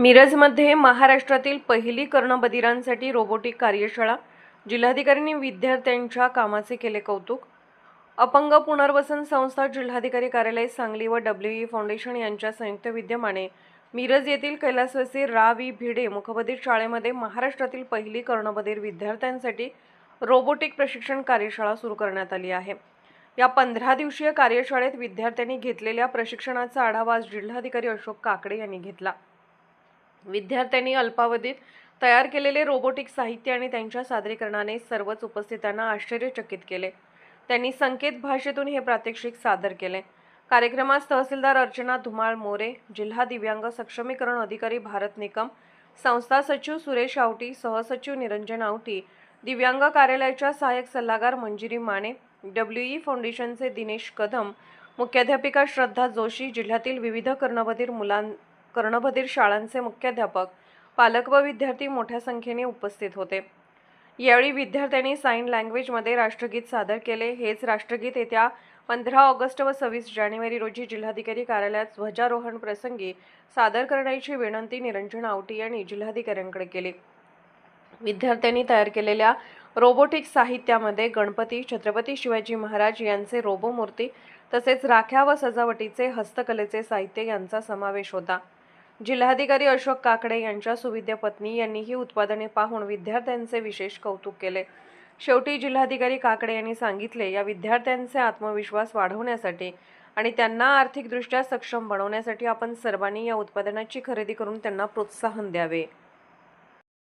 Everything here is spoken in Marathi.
मिरजमध्ये महाराष्ट्रातील पहिली कर्णबधिरांसाठी रोबोटिक कार्यशाळा. जिल्हाधिकाऱ्यांनी विद्यार्थ्यांच्या कामाचे केले कौतुक. अपंग पुनर्वसन संस्था जिल्हाधिकारी कार्यालय सांगली व डब्ल्यू ई फाउंडेशन यांच्या संयुक्त विद्यमाने मिरज येथील कैलासवासी रा वि भिडे मुखबधीर शाळेमध्ये महाराष्ट्रातील पहिली कर्णबधीर विद्यार्थ्यांसाठी रोबोटिक प्रशिक्षण कार्यशाळा सुरू करण्यात आली आहे. या पंधरा दिवसीय कार्यशाळेत विद्यार्थ्यांनी घेतलेल्या प्रशिक्षणाचा आढावा आज जिल्हाधिकारी अशोक काकडे यांनी घेतला. विद्यार्थ्यांनी अल्पावधीत तयार केलेले रोबोटिक साहित्य आणि त्यांच्या सादरीकरणाने सर्वच उपस्थितांना आश्चर्यचकित केले. त्यांनी संकेत भाषेतून हे प्रात्यक्षिक सादर केले. कार्यक्रमास तहसीलदार अर्चना धुमाळ मोरे जिल्हा दिव्यांग सक्षमीकरण अधिकारी भारत निकम संस्था सचिव सुरेश आवटी सहसचिव निरंजन आवटी दिव्यांग कार्यालयाच्या सहाय्यक सल्लागार मंजिरी माने डब्ल्यू ई फाउंडेशनचे दिनेश कदम मुख्याध्यापिका श्रद्धा जोशी जिल्ह्यातील विविध कर्णबधीर मुलां कर्णभदीर शाळांचे मुख्याध्यापक पालक व विद्यार्थी मोठ्या संख्येने उपस्थित होते. यावेळी विद्यार्थ्यांनी साईन लँग्वेजमध्ये राष्ट्रगीत सादर केले. हेच राष्ट्रगीत येत्या पंधरा ऑगस्ट व सव्वीस जानेवारी रोजी जिल्हाधिकारी कार्यालयात ध्वजारोहण प्रसंगी सादर करण्याची विनंती निरंजन आवटी यांनी जिल्हाधिकाऱ्यांकडे केली. विद्यार्थ्यांनी तयार केलेल्या रोबोटिक साहित्यामध्ये गणपती छत्रपती शिवाजी महाराज यांचे रोबो मूर्ती तसेच राख्या व सजावटीचे हस्तकलेचे साहित्य यांचा समावेश होता. जिल्हाधिकारी अशोक काकडे यांच्या सुविद्य पत्नी यांनी ही उत्पादने पाहून विद्यार्थ्यांचे विशेष कौतुक केले. शेवटी जिल्हाधिकारी काकडे यांनी सांगितले या विद्यार्थ्यांचे आत्मविश्वास वाढवण्यासाठी आणि त्यांना आर्थिकदृष्ट्या सक्षम बनवण्यासाठी आपण सर्वांनी या उत्पादनाची खरेदी करून त्यांना प्रोत्साहन द्यावे.